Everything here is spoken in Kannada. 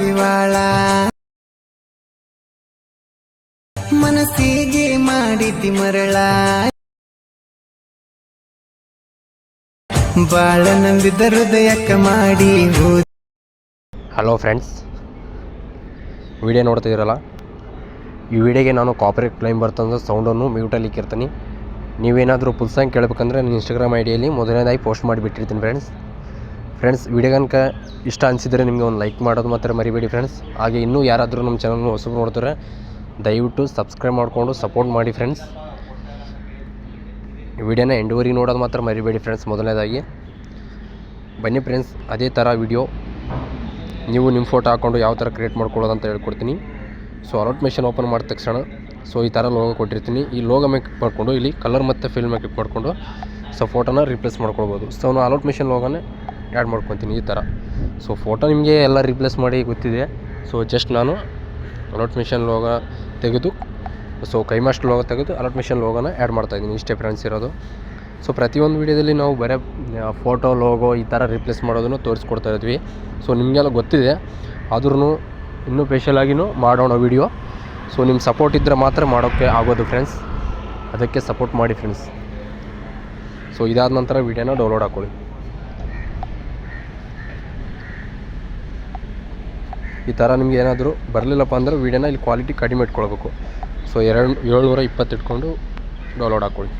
ಪಾರಿವಾಳ ಮನಸ್ಸಿಗೆ ಮಾಡಿತಿ ಮರಳ. ಬಾಳ ನಂಬಿದ ಮಾಡಿ ಹಲೋ ಫ್ರೆಂಡ್ಸ್ ವಿಡಿಯೋ ನೋಡ್ತಿದ್ದೀರಲ್ಲ? ಈ ವಿಡಿಯೋಗೆ ನಾನು ಕಾಪರೇಟ್ ಕ್ಲೈಮ್ ಬರ್ತಂದ್ರೆ ಸೌಂಡನ್ನು ಮ್ಯೂಟಲ್ಲಿ ಇಕ್ಕಿರ್ತೀನಿ. ನೀವೇನಾದರೂ ಪುಲ್ಸಂಗ್ ಕೇಳಬೇಕಂದ್ರೆ ನನ್ನ ಇನ್ಸ್ಟಾಗ್ರಾಮ್ ಐ ಡಿಯಲ್ಲಿ ಮೊದಲನೇದಾಗಿ ಪೋಸ್ಟ್ ಮಾಡಿಬಿಟ್ಟಿರ್ತೀನಿ ಫ್ರೆಂಡ್ಸ್ ಫ್ರೆಂಡ್ಸ್ ವಿಡಿಯೋ ಕನಕ ಇಷ್ಟ ಅನಿಸಿದರೆ ನಿಮಗೆ ಒಂದು ಲೈಕ್ ಮಾಡೋದು ಮಾತ್ರ ಮರಿಬೇಡಿ ಫ್ರೆಂಡ್ಸ್ ಹಾಗೆ ಇನ್ನೂ ಯಾರಾದರೂ ನಮ್ಮ ಚಾನಲ್ನ ಹೊಸಬ್ರು ನೋಡಿದ್ರೆ ದಯವಿಟ್ಟು ಸಬ್ಸ್ಕ್ರೈಬ್ ಮಾಡಿಕೊಂಡು ಸಪೋರ್ಟ್ ಮಾಡಿ ಫ್ರೆಂಡ್ಸ್ ವಿಡಿಯೋನ ಎಂಡುವರೆಗೆ ನೋಡೋದು ಮಾತ್ರ ಮರಿಬೇಡಿ ಫ್ರೆಂಡ್ಸ್ ಮೊದಲನೇದಾಗಿ. ಬನ್ನಿ ಫ್ರೆಂಡ್ಸ್ ಅದೇ ಥರ ವಿಡಿಯೋ ನೀವು ನಿಮ್ಮ ಫೋಟೋ ಹಾಕ್ಕೊಂಡು ಯಾವ ಥರ ಕ್ರಿಯೇಟ್ ಮಾಡ್ಕೊಳ್ಳೋದು ಅಂತ ಹೇಳ್ಕೊಡ್ತೀನಿ. ಸೊ ಅಲೌಟ್ ಮೆಷಿನ್ ಓಪನ್ ಮಾಡಿದ ತಕ್ಷಣ ಸೊ ಈ ಥರ ಲೋಗೋ ಕೊಟ್ಟಿರ್ತೀನಿ. ಈ ಲೋಗೋ ಕ್ಲಿಕ್ ಮಾಡಿಕೊಂಡು, ಇಲ್ಲಿ ಕಲರ್ ಮತ್ತು ಫಿಲ್ ಮೇಕಪ್ ಮಾಡಿಕೊಂಡು ಸೊ ಫೋಟೋನ ರಿಪ್ಲೇಸ್ ಮಾಡ್ಕೊಳ್ಬೋದು. ಸೊ ನಾನು ಅಲೌಟ್ ಮೆಷಿನ್ ಲೋಗೋನೇ ಆ್ಯಡ್ ಮಾಡ್ಕೊತೀನಿ ಈ ಥರ ಸೊ ಫೋಟೋ ನಿಮಗೆ ಎಲ್ಲ ರಿಪ್ಲೇಸ್ ಮಾಡಿ ಗೊತ್ತಿದೆ. ಸೊ ಜಸ್ಟ್ ನಾನು ಅಲೌಟ್ ಮಿಷನ್ ಲೋಗ ತೆಗೆದು ಸೊ ಕೈಮಾಸ್ಟ್ ಲೋಗ ತೆಗೆದು ಅಲೌಟ್ ಮಿಷನ್ ಲೋಗೋನ ಆ್ಯಡ್ ಮಾಡ್ತಾಯಿದ್ದೀನಿ ಇಷ್ಟೇ ಫ್ರೆಂಡ್ಸ್ ಇರೋದು. ಸೊ ಪ್ರತಿಯೊಂದು ವೀಡಿಯೋದಲ್ಲಿ ನಾವು ಬರೀ ಫೋಟೋ ಲೋಗೋ ಈ ಥರ ರಿಪ್ಲೇಸ್ ಮಾಡೋದನ್ನು ತೋರಿಸ್ಕೊಡ್ತಾ ಇದ್ವಿ. ಸೊ ನಿಮಗೆಲ್ಲ ಗೊತ್ತಿದೆ. ಆದ್ರೂ ಇನ್ನೂ ಸ್ಪೆಷಲಾಗಿನೂ ಮಾಡೋಣ ವೀಡಿಯೋ ಸೊ ನಿಮ್ಮ ಸಪೋರ್ಟ್ ಇದ್ದರೆ ಮಾತ್ರ ಮಾಡೋಕ್ಕೆ ಆಗೋದು ಫ್ರೆಂಡ್ಸ್ ಅದಕ್ಕೆ ಸಪೋರ್ಟ್ ಮಾಡಿ ಫ್ರೆಂಡ್ಸ್ ಸೊ ಇದಾದ ನಂತರ ವೀಡಿಯೋನ ಡೌನ್ಲೋಡ್ ಹಾಕ್ಕೊಳ್ಳಿ ಈ ಥರ ನಿಮ್ಗೆ ಏನಾದರೂ ಬರಲಿಲ್ಲಪ್ಪ ಅಂದ್ರೆ ವೀಡಿಯೋನ ಇಲ್ಲಿ ಕ್ವಾಲಿಟಿ ಕಡಿಮೆ ಇಟ್ಕೊಳ್ಬೇಕು. ಸೊ ಎರಡು ಏಳ್ನೂರ ಇಪ್ಪತ್ತು ಇಟ್ಕೊಂಡು ಡೌನ್ಲೋಡ್ ಹಾಕ್ಕೊಳ್ಳಿ